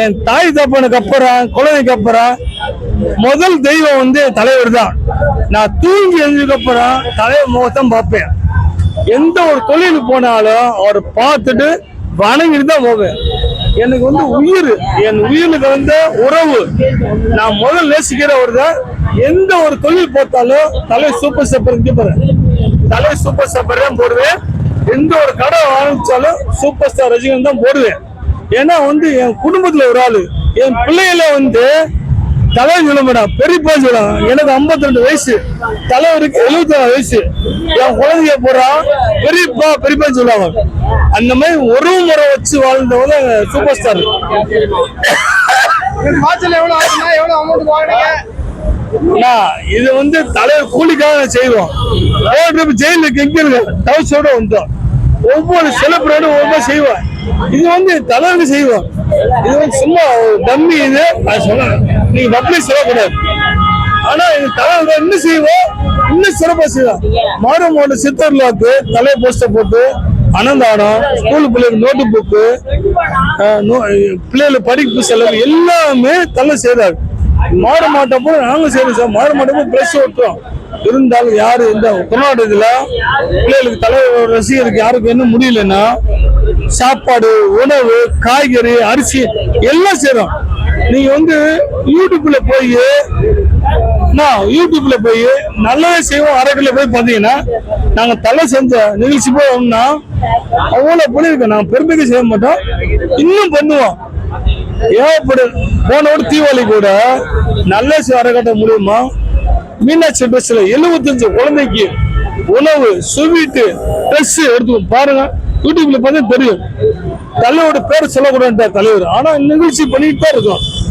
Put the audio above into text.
என் தாய் தப்பனுக்கு அப்புறம் குழந்தைக்கு அப்புறம் முதல் தெய்வம் வந்து என் தலைவர் தான். நான் தூங்கி எழுந்ததுக்கு அப்புறம் தலைவர் முகத்தான் பார்ப்பேன். எந்த ஒரு தொழிலுக்கு போனாலும் அவரை பார்த்துட்டு வணங்கிட்டு தான் போவேன். எனக்கு வந்து உயிர் என் உயிருக்கு வந்து உறவு. நான் முதல் நேசிக்கிறவர் தான். எந்த ஒரு தொழில் பார்த்தாலும் தலை சூப்பர் சப்பர் போறேன் தலை சூப்பர் ஸ்டெப்பர் தான் போடுவேன். எந்த ஒரு கடை ஆரம்பிச்சாலும் சூப்பர் ஸ்டார் ரஜினி தான் போடுவேன். ஏன்னா வந்து என் குடும்பத்துல ஒரு ஆளு. என் பிள்ளைகள வந்து சொல்ல மேடம் பெரியப்பா சொல்லும் எனக்கு 52 வயசு. தலைவருக்கு 76 வயசு. என் குழந்தைய போறா பெரியப்பா பெரியப்பா சொல்லுவாங்க அந்த மாதிரி ஒரு முறை வச்சு வாழ்ந்தவங்க சூப்பர் ஸ்டார் இது வந்து தலைவர் கூலிக்காக செய்வோம். ஜெயிலுக்கு எங்க இருக்கு? டவுஸோட வந்தோம். ஒவ்வொரு செலிபிரேட்டும் ஒவ்வொரு செய்வோம் இது வந்து தலைவருக்கு செய்வோம் இது வந்து சும்மா டம்மி இது நான் சொல்றேன் நீங்க டம்மி சொல்லக்கூடாது. ஆனா இது தலைவர் இன்னும் செய்வோம் இன்னும் சிறப்பா செய்வோம் மாறுமோட சித்தர்லாக்கு தலை போஸ்டர் போட்டு அனந்தாடம் ஸ்கூல் பிள்ளைங்க நோட்டு புக்கு பிள்ளைகள் படிப்பு செலவு எல்லாமே தலை செய்றாரு. மாட மாட்டப்போ நாங்களும் செய்யறோம் சார். மாட மாட்டப்போ பிளஸ் ஓட்டுறோம். இருந்தாலும் யாரு இந்த கர்நாடகத்துல பிள்ளைகளுக்கு தலைவர் ரசிகருக்கு யாருக்கு என்ன முடியலன்னா சாப்பாடு உணவு காய்கறி அரிசி எல்லாம் செய்யறோம். நீங்க வந்து யூடியூப்ல போய் யூடியூப்ல போய் நல்லதே செய்வோம். அரைக்கல போய் பார்த்தீங்கன்னா நாங்கள் தலை செஞ்ச நிகழ்ச்சி போனோம்னா அவ்வளோ பண்ணியிருக்கோம் நாங்கள் பெருமைக்கு செய்ய மாட்டோம். இன்னும் பண்ணுவோம். ஏகப்படு போனோட தீபாவளி கூட நல்ல அறக்கட்ட மூலியமா மீனாட்சி பஸ்ல எழுபத்தஞ்சு குழந்தைக்கு உணவு ஸ்வீட்டு ட்ரெஸ் எடுத்து பாருங்க. யூடியூப்ல பார்த்தா தெரியும். தலைவரோட பேர் சொல்லக்கூடாது தலைவர். ஆனா நிகழ்ச்சி பண்ணிட்டு தான் இருக்கோம்.